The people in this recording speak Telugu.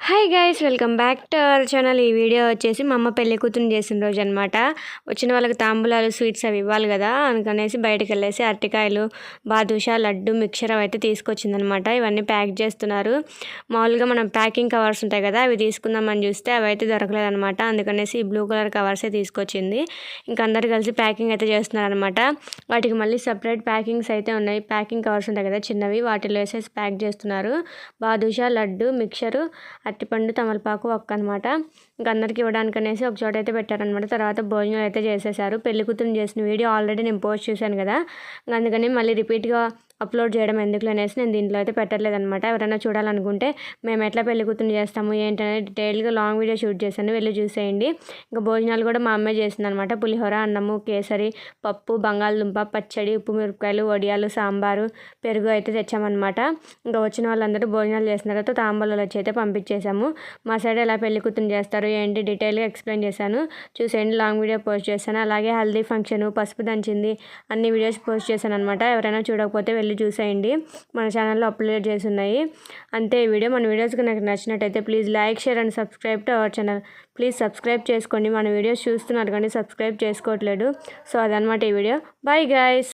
Hi guys welcome back to our channel ఈ వీడియో వచ్చేసి మా అమ్మ పెళ్ళి కూతురు చేసిన రోజు అనమాట వచ్చిన వాళ్ళకి తాంబూలాలు స్వీట్స్ అవి ఇవ్వాలి కదా అందుకనేసి బయటకు వెళ్ళేసి అరటికాయలు బాదుషా లడ్డు మిక్చర్ అవి అయితే తీసుకొచ్చిందనమాట ఇవన్నీ ప్యాక్ చేస్తున్నారు. మామూలుగా మనం ప్యాకింగ్ కవర్స్ ఉంటాయి కదా అవి తీసుకుందామని చూస్తే అవి అయితే దొరకలేదనమాట అందుకనేసి ఈ బ్లూ కలర్ కవర్సే తీసుకొచ్చింది. ఇంకా అందరు కలిసి ప్యాకింగ్ అయితే చేస్తున్నారనమాట వాటికి మళ్ళీ సపరేట్ ప్యాకింగ్స్ అయితే ఉన్నాయి. ప్యాకింగ్ కవర్స్ ఉంటాయి కదా చిన్నవి. వాటిలో వేసేసి ప్యాక్ చేస్తున్నారు. బాదుషా లడ్డు మిక్చరు అరటిపండు తమలపాకు ఒక్క అనమాట ఇంకా అందరికి ఇవ్వడానికి అనేసి ఒక చోట అయితే పెట్టారనమాట తర్వాత భోజనం అయితే చేసేసారు పెళ్ళి కూతురు చేసిన వీడియో ఆల్రెడీ నేను పోస్ట్ చేశాను కదా. అందుకని మళ్ళీ రిపీట్గా అప్లోడ్ చేయడం ఎందుకు అనేసి నేను దీంట్లో అయితే పెట్టలేదనమాట ఎవరైనా చూడాలనుకుంటే మేము ఎట్లా పెళ్ళి కూతురు చేస్తాము ఏంటనేది డీటెయిల్గా లాంగ్ వీడియో షూట్ చేశాను. వెళ్ళి చూసేయండి. ఇంకా భోజనాలు కూడా మా అమ్మే చేసిందనమాట పులిహోర అన్నము కేసరి పప్పు బంగాళదుంప పచ్చడి ఉప్పు మిరపకాయలు వడియాలు సాంబారు పెరుగు అయితే తెచ్చామన్నమాట. ఇంకా వచ్చిన వాళ్ళందరూ భోజనాలు చేసిన తర్వాత తాంబూలాలు వచ్చి అయితే పంపించేశాము. మా సైడ్ ఎలా పెళ్ళి కూతురు చేస్తారు ఏంటి డీటెయిల్గా ఎక్స్ప్లెయిన్ చేశాను. చూసేయండి లాంగ్ వీడియో పోస్ట్ చేశాను. అలాగే హల్దీ ఫంక్షన్ పసుపు దంచింది అన్ని వీడియోస్ పోస్ట్ చేశాను అనమాట ఎవరైనా చూడకపోతే వెళ్ళి చూసేయండి. మన ఛానల్లో అప్లోడ్ చేసి ఉన్నాయి. అంతే ఈ వీడియో మన వీడియోస్ నాకు నచ్చినట్టయితే please like share and subscribe to our channel. Please subscribe చేసుకోండి. మన వీడియోస్ చూస్తున్నారు కానీ సబ్స్క్రైబ్ చేసుకోవట్లేదు. సో అదనమాట ఈ వీడియో. Bye guys.